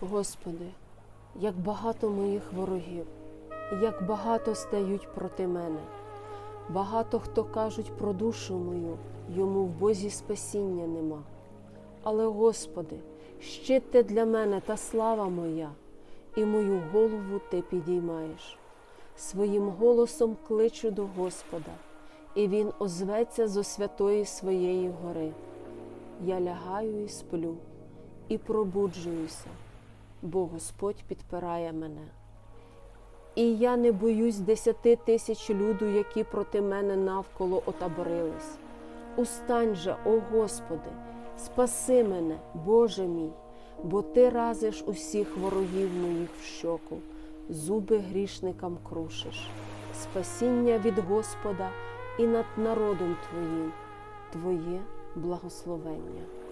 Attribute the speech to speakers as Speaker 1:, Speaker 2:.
Speaker 1: Господи, як багато моїх ворогів, як багато стають проти мене. Багато хто кажуть про душу мою, йому в Бозі спасіння нема. Але, Господи, щит для мене та слава моя, і мою голову ти підіймаєш. Своїм голосом кличу до Господа, і Він озветься зо святої своєї гори. Я лягаю і сплю, і пробуджуюся, бо Господь підпирає мене. І я не боюсь десяти тисяч люду, які проти мене навколо отаборились. Устань же, о Господи, спаси мене, Боже мій, бо Ти разиш усіх ворогів моїх в щоку, зуби грішникам крушиш. Спасіння від Господа і над народом Твоїм, Твоє благословення.